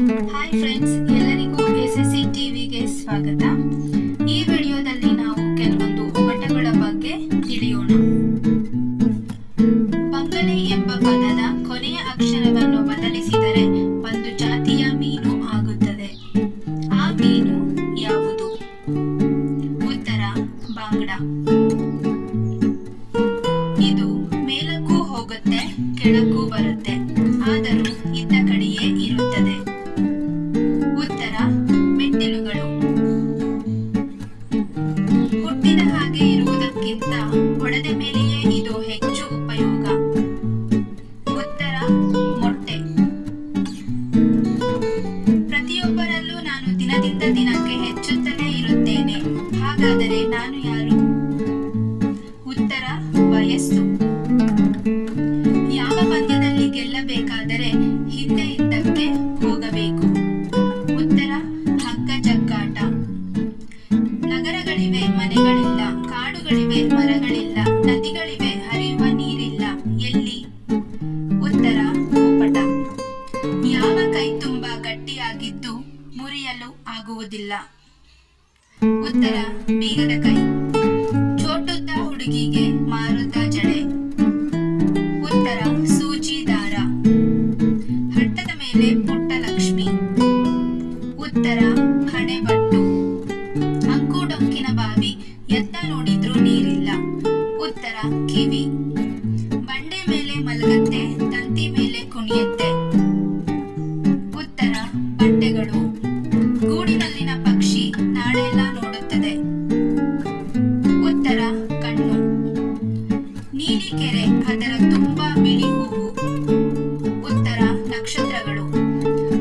Hi friends ಎಲ್ಲರಿಗೂ S S C ಟಿವಿಗೆ ಸ್ವಾಗತ. ಈ ವಿಡಿಯೋದಲ್ಲಿ ನಾವು ಕೆಲವೊಂದು ಒಗಟುಗಳ ಬಗ್ಗೆ ತಿಳಿಯೋಣ. ಬಂಗಲೆ ಎಂಬ ಪದದ ಕೊನೆಯ ಅಕ್ಷರವನ್ನು ಬದಲಿಸಿದರೆ ಒಂದು ಜಾತಿಯ ಮೀನು ಆಗುತ್ತದೆ. ಆ ಮೀನು ಯಾವುದು? ಉತ್ತರ, ಬಾಂಗ್ಡಾ. ಇದು ಮೇಲಕ್ಕೂ ಹೋಗುತ್ತೆ, ಕೆಳಕ್ಕೂ ಬರುತ್ತೆ. ಆದರೂ ಇದ್ದ ದಿನದಿಂದ ದಿನಕ್ಕೆ ಹೆಚ್ಚುತ್ತಲೇ ಇರುತ್ತೇನೆ. ಹಾಗಾದರೆ ನಾನು ಯಾರು? ಉತ್ತರ, ವಯಸ್ಸು. ಯಾವ ಪಂದ್ಯದಲ್ಲಿ ಗೆಲ್ಲಬೇಕಾದರೆ ಹಿಂದೆ ಇದ್ದಕ್ಕೆ ಹೋಗಬೇಕು. ಉತ್ತರ ಹಗ್ಗ ಜಗ್ಗಾಟ ನಗರಗಳಿವೆ, ಮನೆಗಳಿಲ್ಲ, ಕಾಡುಗಳಿವೆ, ಮರಗಳಿಲ್ಲ, ನದಿಗಳಿವೆ, ಹರಿಯುವ ನೀರಿಲ್ಲ, ಎಲ್ಲಿ? ಉತ್ತರ, ಭೂಪಟ. ಯಾವ ಕೈ ತುಂಬಾ ಗಟ್ಟಿಯಾಗಿದ್ದು ಮುರಿಯಲು ಆಗುವುದಿಲ್ಲ. ಉತ್ತರ, ಬೀಗದ ಕೈ. ಚೋಟುದ್ದ ಹುಡುಗಿಗೆ ಮಾರುತ ಜಡೆ. ಉತ್ತರ, ಸೂಜಿ ದಾರ. ಹಟ್ಟದ ಮೇಲೆ ಪುಟ್ಟ ಲಕ್ಷ್ಮಿ ಉತ್ತರ, ಹಣೆಬಟ್ಟು. ಅಂಕು ಡೊಂಕಿನ ಬಾವಿ, ಎತ್ತ ನೋಡಿದ್ರೂ ನೀರಿಲ್ಲ. ಉತ್ತರ, ಕಿವಿ. ಬಂಡೆ ಮೇಲೆ ಮಲಗತ್ತೆ ನೀಲಿ ಕೆರೆ ಅದರ ತುಂಬಾ ಬಿಳಿ ಹೂವು ಉತ್ತರ ನಕ್ಷತ್ರಗಳು.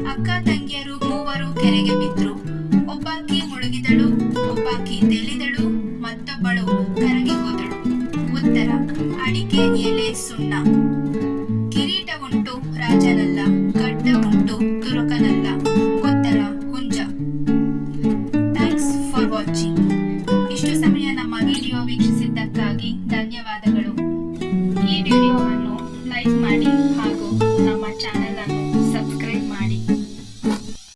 ಅಕ್ಕ ತಂಗಿಯರು ಮೂವರು ಕೆರೆಗೆ ಬಿದ್ರು. ಒಬ್ಬಾಕಿ ಮುಳುಗಿದಳು, ಒಬ್ಬಾಕಿ ತೆಲಿದಳು, ಮತ್ತೊಬ್ಬಳು ಕರಗಿ ಹೋದಳು. ಉತ್ತರ, ಅಡಿಕೆ ಎಲೆ ಸುಣ್ಣ. ಕಿರೀಟ ಉಂಟು, ರಾಜನಲ್ಲ, ಗಡ್ಡ ಉಂಟು, ತುರುಕನಲ್ಲ. ಉತ್ತರ ಹುಂಜ ಥ್ಯಾಂಕ್ಸ್ ಫಾರ್ ವಾಚಿಂಗ್ ಇಷ್ಟು ಸಮಯ ನಮ್ಮ ವಿಡಿಯೋ ವೀಕ್ಷಿಸಿದ್ದಕ್ಕಾಗಿ ಧನ್ಯವಾದ भागो हमारा चैनल